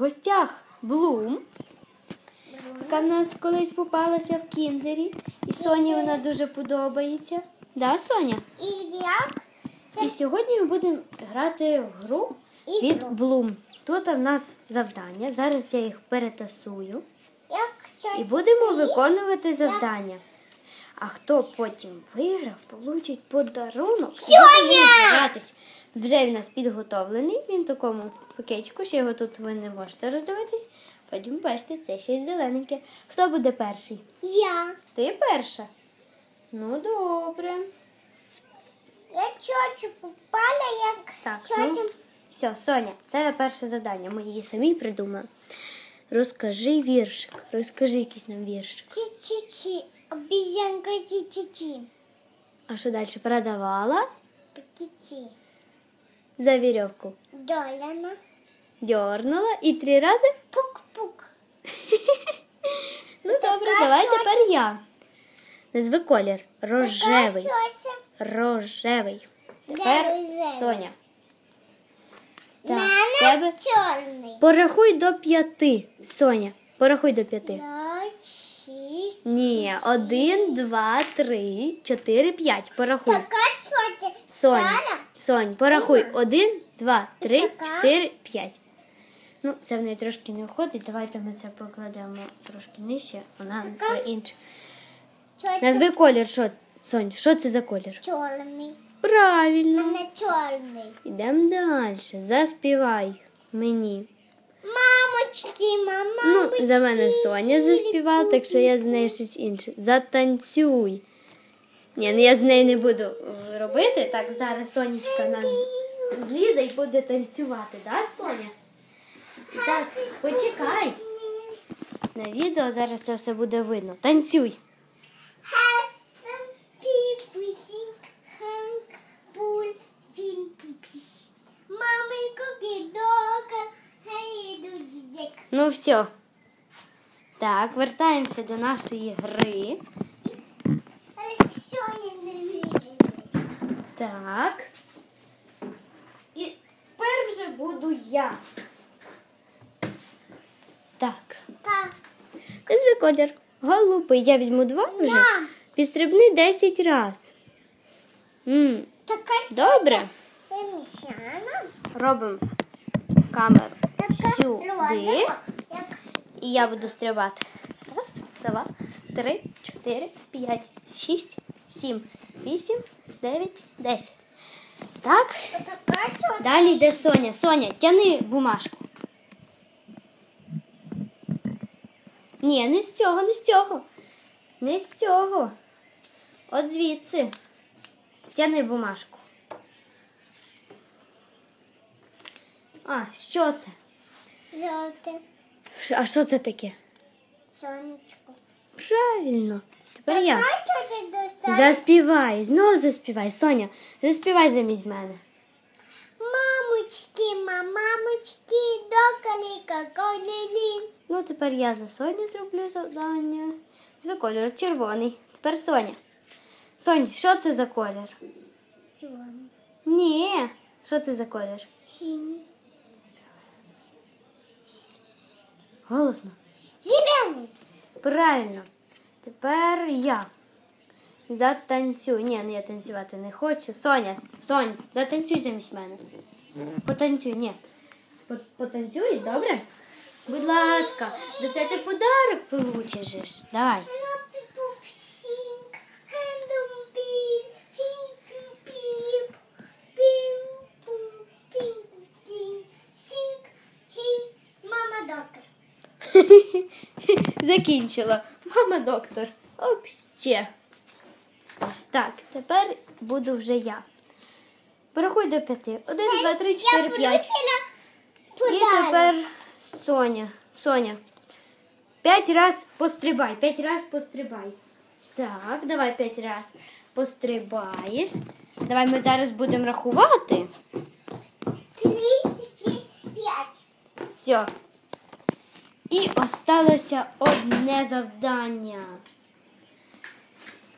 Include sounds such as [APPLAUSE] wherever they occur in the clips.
гостях Блум, яка в нас колись попалася в кіндері. І Соні вона дуже подобається. Да, Соня? І як? І сьогодні ми будемо грати в гру від. Блум. Тут у нас завдання. Зараз я їх перетасую і будемо виконувати завдання. А хто потім виграв, получить подарунок. і буде ним гратись. Вже у нас підготовлений. Він в такому пакетику, ще його тут ви не можете роздивитись. Потім бачите, це ще й зелененьке. Хто буде перший? Я. Ти перша? Ну, добре. Я чочу попала, як Так, ну, все, Соня, це перше завдання. Ми її самі придумали. Розкажи віршик. Розкажи якийсь нам віршик. Чи-чи-чи. Обізянка чи-чи-чи. А що далі? Продавала Птиці. за вірьовку. Доляна. Дьорнула і три рази. Пук-пук. [LAUGHS] Ну добре, давай тепер я. Назви колір. Рожевий. Рожевий. Тепер? Соня. Так, тебе. Порахуй до п'яти. Соня, порахуй до п'яти. Ні, один, два, три, чотири, п'ять. Порахуй. Сонь, Сонь, порахуй. Один, два, три, чотири, п'ять. Ну, це в неї трошки не входить. Давайте ми це покладемо трошки нижче. Вона називе інше. Назви колір. Що, Сонь, що це за колір? Чорний. Правильно. Мене чорний. Йдемо далі. Заспівай мені. Мамочки, мамочки. Ну, за мене Соня заспівала, так що я з нею щось інше. Затанцюй. Ні, ну я з нею не буду робити. Так, зараз Сонечка нас злізе і буде танцювати, да, Соня? Так, почекай. На відео зараз це все буде видно. Танцюй. Ну все. Так, вертаємося до нашої гри. Так. І тепер вже буду я. Так. Назви колір. Голубий. Я візьму два вже. Мам. Підстрибни 10 раз. м Добре. Робимо камеру сюди. І я буду стрибати. Раз, два, три, чотири, п'ять, шість, сім, вісім, дев'ять, десять. Так. Далі йде Соня. Соня, тяни бумажку. Ні, не з цього, не з цього. Не з цього. От звідси. Тяни бумажку. А, що це? Ш- А що це таке? Сонечко. Правильно. Тепер я. Заспівай, знов заспівай. Соня, заспівай замість мене. Мамочки, мамочки, доколі каколі. Ну, тепер я за Соню зроблю завдання. За кольор червоний. Тепер Соня. Сонь, що це за колір? Чорний. Ні. Що це за колір? Синій. Голосно. Зелений. Правильно. Тепер я. Затанцюй. Ні, ну я танцювати не хочу. Соня, Сонь, затанцюй замість мене. Потанцюй, ні. Потанцюєш, добре? Будь ласка, за це ти подарок получиш. Давай. Закінчила. Мама доктор. Оп, ще. Так, тепер буду вже я. Порахуй до п'яти. Один, два, три, чотири, п'ять. І тепер Соня. Соня. П'ять раз пострибай. П'ять раз пострибай. Так, давай п'ять раз пострибаєш. Давай ми зараз будемо рахувати. Три, чотири, п'ять. Все. І осталося одне завдання.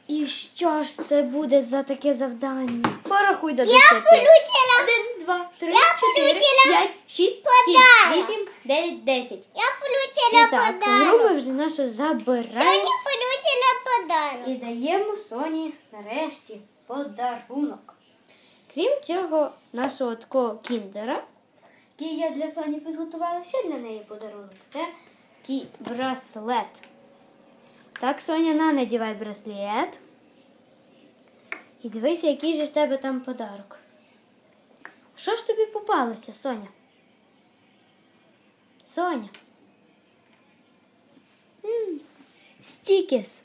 І що ж це буде за таке завдання? Порахуй до Я десяти. получила Один, два, три, Я чотири, получила п'ять, шість, сім, подарок. вісім, 9, 10. Я получила І так, подарок. ми вже нашу забираємо Соня получила подарок. і даємо Соні нарешті подарунок. Крім цього, нашого такого кіндера, який я для Соні підготувала, ще для неї подарунок. Це такий браслет. Так, Соня, на, надівай браслет. І дивися, який же в тебе там подарок. Що ж тобі попалося, Соня? Соня. М, Стікіс.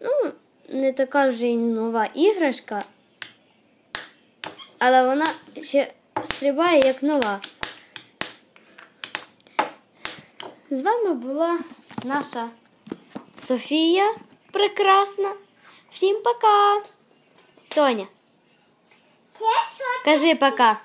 Ну, не така вже й нова іграшка, але вона ще стрибає як нова. З вами була наша Софія прекрасна. Всім пока. Соня, Кажи пока. кажи пока.